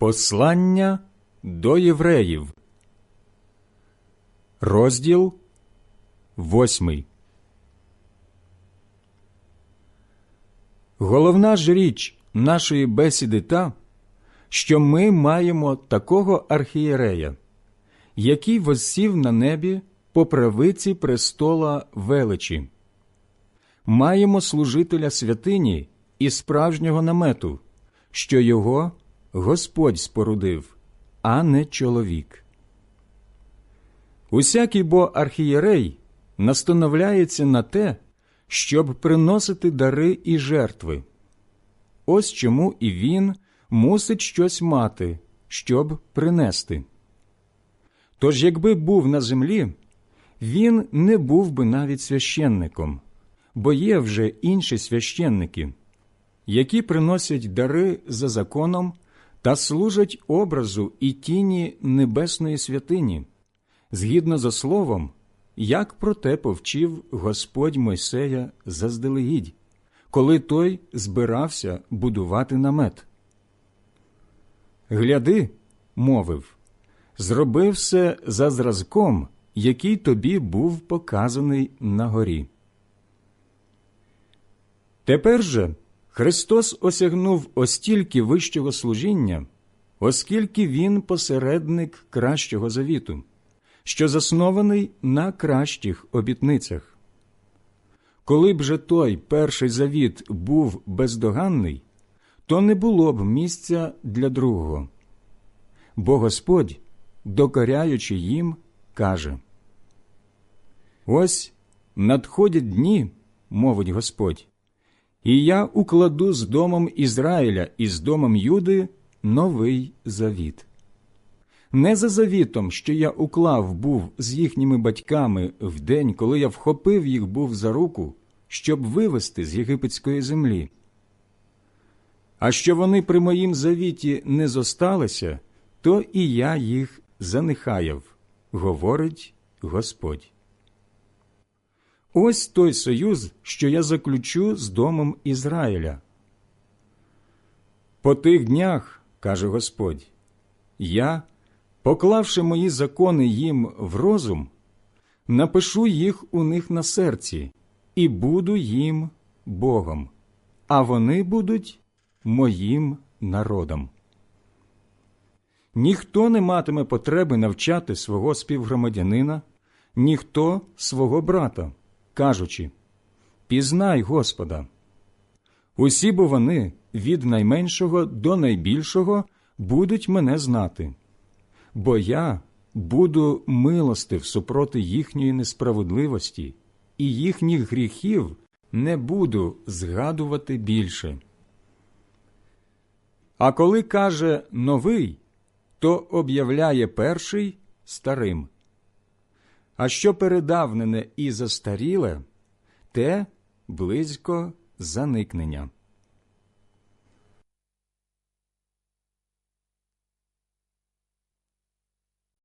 Послання до євреїв, розділ восьмий. Головна ж річ нашої бесіди та, що ми маємо такого архієрея, який воссів на небі по правиці престола величі. Маємо служителя святині і справжнього намету, що його Господь спорудив, а не чоловік. Усякий бо архієрей настановляється на те, щоб приносити дари і жертви. Ось чому і він мусить щось мати, щоб принести. Тож, якби був на землі, він не був би навіть священником, бо є вже інші священники, які приносять дари за законом та служать образу і тіні небесної святині, згідно за словом, як про те повчив Господь Мойсея заздалегідь, коли той збирався будувати намет. Гляди, мовив, зроби все за зразком, який тобі був показаний на горі. Тепер же Христос осягнув остільки вищого служіння, оскільки Він посередник кращого завіту, що заснований на кращих обітницях. Коли б же той перший завіт був бездоганний, то не було б місця для другого. Бо Господь, докоряючи їм, каже Ось надходять дні, мовить Господь, і я укладу з домом Ізраїля і з домом Юди новий завіт. Не за завітом, що я уклав був з їхніми батьками в день, коли я вхопив їх був за руку, щоб вивести з єгипетської землі. А що вони при моїм завіті не зосталися, то і я їх занехаяв, говорить Господь. Ось той союз, що я заключу з домом Ізраїля. По тих днях, каже Господь, я, поклавши мої закони їм в розум, напишу їх у них на серці і буду їм Богом, а вони будуть моїм народом. Ніхто не матиме потреби навчати свого співгромадянина, ніхто свого брата кажучи Пізнай Господа. Усі бо вони від найменшого до найбільшого будуть мене знати, бо я буду милостив супроти їхньої несправедливості, і їхніх гріхів не буду згадувати більше. А коли каже новий, то об'являє перший старим а що передавнене і застаріле, те близько заникнення.